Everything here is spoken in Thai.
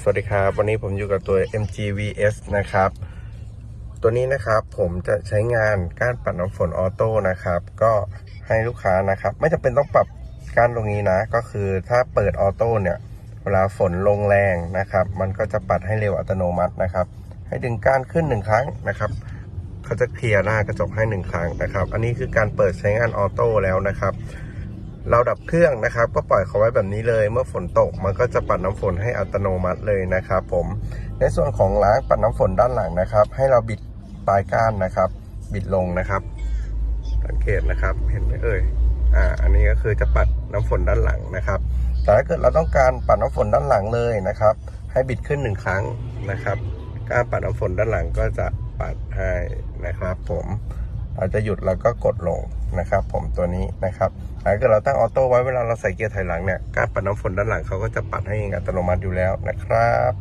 สวัสดีครับ วันนี้ผมอยู่กับตัว MGVS นะครับ ตัวนี้นะครับผมจะใช้งานก้านปัดน้ำฝนออโต้นะครับ ก็ให้ลูกค้านะครับ ไม่จำเป็นต้องปรับก้านตรงนี้นะ ก็คือถ้าเปิดออโต้เนี่ย เวลาฝนลงแรงนะครับ มันก็จะปัดให้เร็วอัตโนมัตินะครับ ให้ดึงก้านขึ้นหนึ่งครั้งนะครับเขาจะเคลียร์หน้ากระจกให้หนึ่งครั้งนะครับ อันนี้คือการเปิดใช้งานออโต้แล้วนะครับ เราดับเครื่องนะครับ ก็ปล่อยเขาไว้แบบนี้เลย เมื่อฝนตกมันก็จะปัดน้ำฝนให้อัตโนมัติเลยนะครับ ผมในส่วนของล้างปัดน้ำฝนด้านหลังนะครับ ให้เราบิดปลายก้านนะครับ บิดลงนะครับ สังเกตนะครับเห็นไหมเอ่ยอ่าอันนี้ก็คือจะปัดน้ำฝนด้านหลังนะครับ แต่ถ้าเกิดเราต้องการปัดน้ำฝนด้านหลังเลยนะครับ ให้บิดขึ้นหนึ่งครั้งนะครับการปัดน้ำฝนด้านหลังก็จะปัดให้นะครับ ผม เราจะหยุดแล้วก็กดลงนะครับ ผมตัวนี้นะครับถ้าเกิดเราตั้งออโต้ไว้เวลาเราใส่เกียร์ถอยหลังเนี่ยการปัดน้ำฝนด้านหลังเขาก็จะปัดให้เองอัตโนมัติอยู่แล้วนะครับ